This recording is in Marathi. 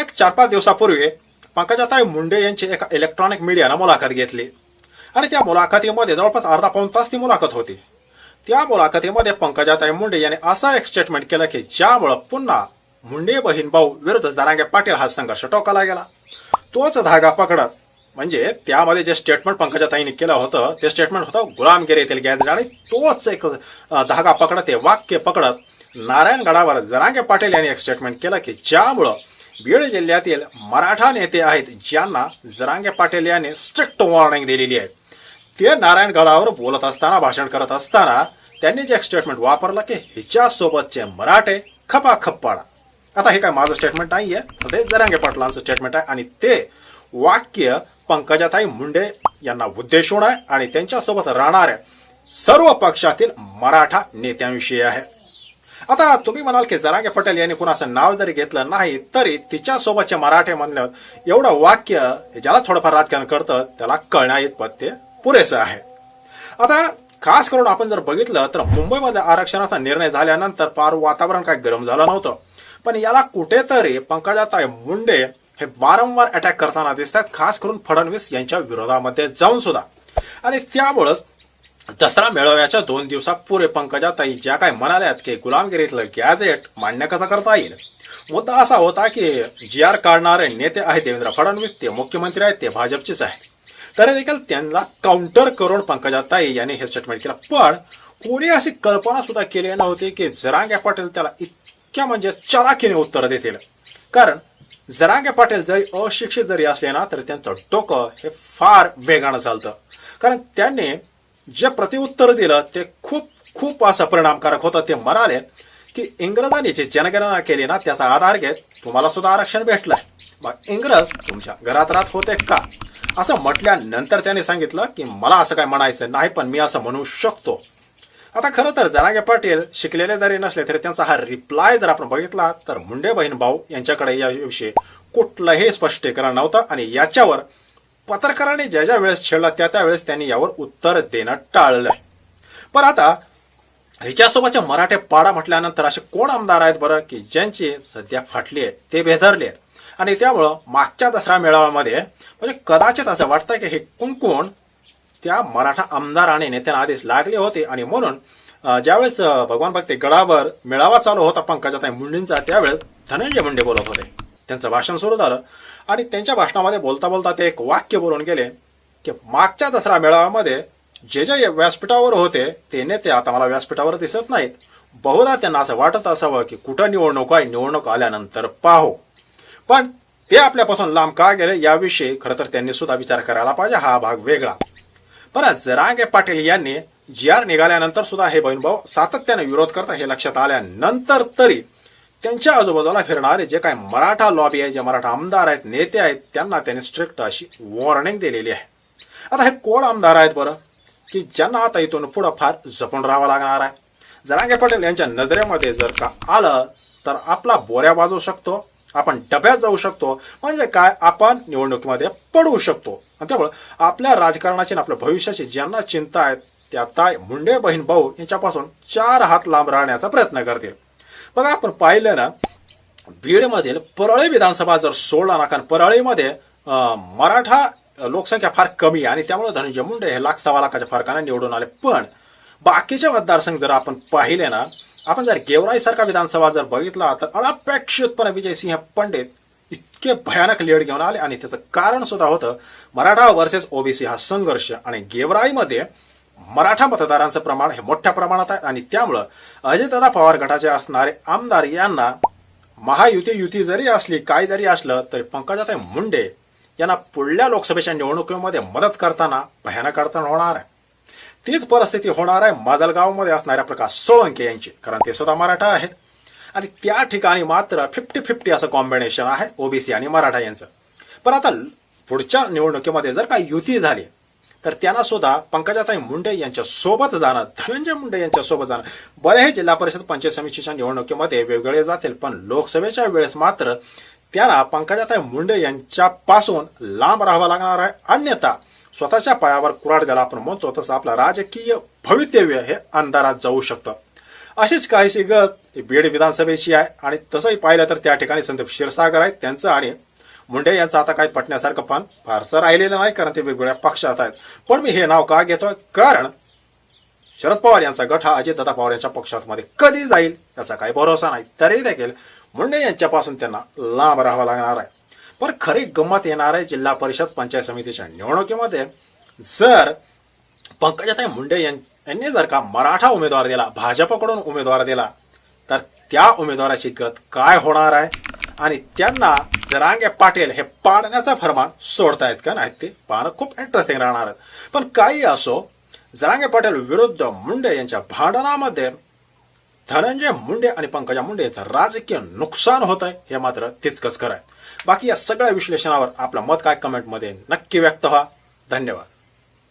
एक चार पाच दिवसापूर्वी पंकजाताई मुंडे यांची एका इलेक्ट्रॉनिक मीडियानं मुलाखत घेतली. आणि त्या मुलाखतीमध्ये जवळपास अर्धा पाऊण तास ती मुलाखत होती. त्या मुलाखतीमध्ये पंकजाताई मुंडे यांनी असा एक स्टेटमेंट केलं की ज्यामुळं पुन्हा मुंडे बहीण भाऊ विरुद्ध जरांगे पाटील हा संघर्ष टोकाला गेला. तोच धागा पकडत म्हणजे त्यामध्ये जे स्टेटमेंट पंकजाताईंनी केलं होतं ते स्टेटमेंट होतं गुलामगिरी येथील गॅजेट आणि तोच एक धागा पकडत ते वाक्य पकडत नारायणगडावर जरांगे पाटील यांनी एक स्टेटमेंट केलं की ज्यामुळं बीड जिल्ह्यातील मराठा नेते आहेत ज्यांना जरांगे पाटील यांनी स्ट्रिक्ट वॉर्निंग दिलेली आहे. ते नारायणगडावर बोलत असताना भाषण करत असताना त्यांनी जे स्टेटमेंट वापरलं की हिच्यासोबतचे मराठे खपाखप पाडा. आता हे काय माझं स्टेटमेंट नाही आहे ते जरांगे पाटलांचं स्टेटमेंट आहे आणि ते वाक्य पंकजाताई मुंडे यांना उद्देशून आहे आणि त्यांच्यासोबत राहणाऱ्या सर्व पक्षातील मराठा नेत्यांविषयी आहे. आता तुम्ही म्हणाल की जरांगे पटेल यांनी कुणाचं नाव जरी घेतलं नाही तरी तिच्या सोबतच्या मराठे म्हणल्यावर एवढं वाक्य ज्याला थोडंफार राजकारण करतं त्याला कळण्या इतपत ते पुरेसं आहे. आता खास करून आपण जर बघितलं तर मुंबईमध्ये आरक्षणाचा निर्णय झाल्यानंतर फार वातावरण काय गरम झालं नव्हतं. पण याला कुठेतरी पंकजाताई मुंडे हे वारंवार अटॅक करताना दिसतात खास करून फडणवीस यांच्या विरोधामध्ये जाऊन सुद्धा. आणि त्यामुळेच दसरा मेळाव्याच्या दोन दिवसापूर्वी पंकजाताई ज्या काय म्हणाल्यात की गुलामगिरीतलं गॅझेट मान्य कसं करता येईल? मुद्दा असा होता की जी आर काढणारे नेते आहेत देवेंद्र फडणवीस ते मुख्यमंत्री आहेत ते भाजपचेच आहे तरी देखील त्यांना काउंटर करून पंकजाताई यांनी हे स्टेटमेंट केलं. पण कोणी अशी कल्पना सुद्धा केली नव्हती की जरांगे पाटील त्याला इतक्या म्हणजे चलाखीने उत्तर देतील. कारण जरांगे पाटील जरी अशिक्षित जरी असले ना तरी त्यांचं डोकं हे फार वेगानं चालतं. कारण त्यांनी जे प्रतिउत्तर दिलं ते खूप खूप असं परिणामकारक होतं. ते म्हणाले की इंग्रजांनी जे जनगणना केली ना त्याचा आधार घेत तुम्हाला सुद्धा आरक्षण भेटलंय. मग इंग्रज तुमच्या घरात राहत होते का? असं म्हटल्यानंतर त्याने सांगितलं की मला असं काय म्हणायचं नाही पण मी असं म्हणू शकतो. आता खरं तर जरांगे पाटील शिकलेले जरी नसले तरी त्यांचा हा रिप्लाय जर आपण बघितला तर मुंडे बहीण भाऊ यांच्याकडे याविषयी कुठलंही स्पष्टीकरण नव्हतं. आणि याच्यावर पत्रकारांनी ज्या ज्या वेळेस छेडला त्या त्या वेळेस त्यांनी यावर उत्तर देणं टाळलं. पण आता ह्याच्यासोबतच्या मराठे पाडा म्हटल्यानंतर असे कोण आमदार आहेत बरं की ज्यांची सध्या फाटली आहे ते बेधरले आहेत? आणि त्यामुळं मागच्या दसरा मेळाव्यामध्ये म्हणजे कदाचित असं वाटतं की हे कुंकुण त्या मराठा आमदार आणि नेत्यांना आधीच लागले होते आणि म्हणून ज्यावेळेस भगवान भक्ते गडावर मेळावा चालू होता पंकजाताई मुंडेंचा त्यावेळेस धनंजय मुंडे बोलत होते. त्यांचं भाषण सुरू झालं. आणि त्यांच्या भाषणामध्ये बोलता बोलता ते एक वाक्य बोलून गेले की मागच्या दसरा मेळाव्यामध्ये जे जे व्यासपीठावर होते ते नेते आता मला व्यासपीठावर दिसत नाहीत. बहुधा त्यांना असं वाटत असावं की कुठं निवडणूक आहे निवडणूक आल्यानंतर पाहू. पण ते आपल्यापासून लांब का गेले याविषयी खरं तर त्यांनी सुद्धा विचार करायला पाहिजे हा भाग वेगळा. पण जरांगे पाटील यांनी जी आर निघाल्यानंतर सुद्धा हे बहीणभाऊ सातत्याने विरोध करतात हे लक्षात आल्यानंतर तरी त्यांच्या आजूबाजूला फिरणारे जे काही मराठा लॉबी आहे जे मराठा आमदार आहेत नेते आहेत त्यांना त्यांनी स्ट्रिक्ट अशी वॉर्निंग दिलेली आहे. आता हे कोण आमदार आहेत बरं? की ज्यांना आता इथून पुढं फार जपून राहावं लागणार आहे? जरांगे पटेल यांच्या नजरेमध्ये जर का आलं तर आपला बोऱ्या वाजवू शकतो आपण डब्यात जाऊ शकतो म्हणजे काय? आपण निवडणुकीमध्ये पडू शकतो. आणि त्यामुळे आपल्या राजकारणाची आणि आपल्या भविष्याची ज्यांना चिंता आहे त्या ताय मुंडे बहीण भाऊ यांच्यापासून चार हात लांब राहण्याचा प्रयत्न करतील. बघा आपण पाहिलं ना बीडमधील परळी विधानसभा जर सोडला ना कारण परळीमध्ये मराठा लोकसंख्या फार कमी आहे आणि त्यामुळे धनंजय मुंडे हे लाख सव्वा लाखाच्या फरकाने निवडून आले. पण बाकीच्या मतदारसंघ जर आपण पाहिले ना आपण जर गेवराई सारखा विधानसभा जर बघितला तर अनपेक्षितपणे विजयसिंह पंडित इतके भयानक लीड घेऊन आले आणि त्याचं कारण सुद्धा होतं मराठा वर्सेस ओबीसी हा संघर्ष. आणि गेवराईमध्ये मराठा मतदारांचं प्रमाण हे मोठ्या प्रमाणात आहे आणि त्यामुळं अजितदादा पवार गटाचे असणारे आमदार यांना महायुती युती जरी असली काय जरी असलं तरी पंकजाताई मुंडे यांना पुढल्या लोकसभेच्या निवडणुकीमध्ये मदत करताना भयानक अडचण होणार आहे. तीच परिस्थिती होणार आहे माजलगावमध्ये असणाऱ्या प्रकाश सोळंके यांची कारण ते स्वतः मराठा आहेत. आणि त्या ठिकाणी मात्र फिफ्टी फिफ्टी असं कॉम्बिनेशन आहे ओबीसी आणि मराठा यांचं. पण आता पुढच्या निवडणुकीमध्ये जर काही युती झाली तर त्यांना सुद्धा पंकजाताई मुंडे यांच्या सोबत जाणं धनंजय मुंडे यांच्या सोबत जाणं. बरेच जिल्हा परिषद पंचायत समितीच्या निवडणुकीमध्ये वेगवेगळे जातील पण लोकसभेच्या वेळेस मात्र त्यांना पंकजाताई मुंडे यांच्यापासून लांब राहावं लागणार आहे. अन्यथा स्वतःच्या पायावर कुराड ज्याला आपण म्हणतो तसं आपलं राजकीय भवितव्य हे अंधारात जाऊ शकतं. अशीच काहीशी गत बीड विधानसभेची आहे. आणि तसंही पाहिलं तर त्या ठिकाणी संदीप क्षीरसागर आहेत. त्यांचं आणि मुंडे यांचं आता काही पटण्यासारखं पण फारसं राहिलेलं नाही कारण ते वेगवेगळ्या पक्षात आहेत. पण मी हे नाव का घेतोय? कारण शरद पवार यांचा गट हा अजितदादा पवार यांच्या पक्षामध्ये कधी जाईल याचा काही भरोसा नाही. तरी देखील मुंडे यांच्यापासून त्यांना लांब राहावं लागणार आहे. पण खरी गंमत येणार आहे जिल्हा परिषद पंचायत समितीच्या निवडणुकीमध्ये. जर पंकजाताई मुंडे यां- यांनी जर का मराठा उमेदवार दिला भाजपकडून उमेदवार दिला तर त्या उमेदवाराची गत काय होणार आहे? आणि त्यांना जरांगे पाटील हे पाडण्याचा फरमान सोडतायत का नाहीत ते पाहणं खूप इंटरेस्टिंग राहणार पण काही असो जरांगे पाटील विरुद्ध मुंडे यांच्या भांडणामध्ये धनंजय मुंडे आणि पंकजा मुंडे यांचं राजकीय नुकसान होत आहे हे मात्र तितकंच खरं आहे. बाकी या सगळ्या विश्लेषणावर आपलं मत काय कमेंटमध्ये नक्की व्यक्त व्हा. धन्यवाद.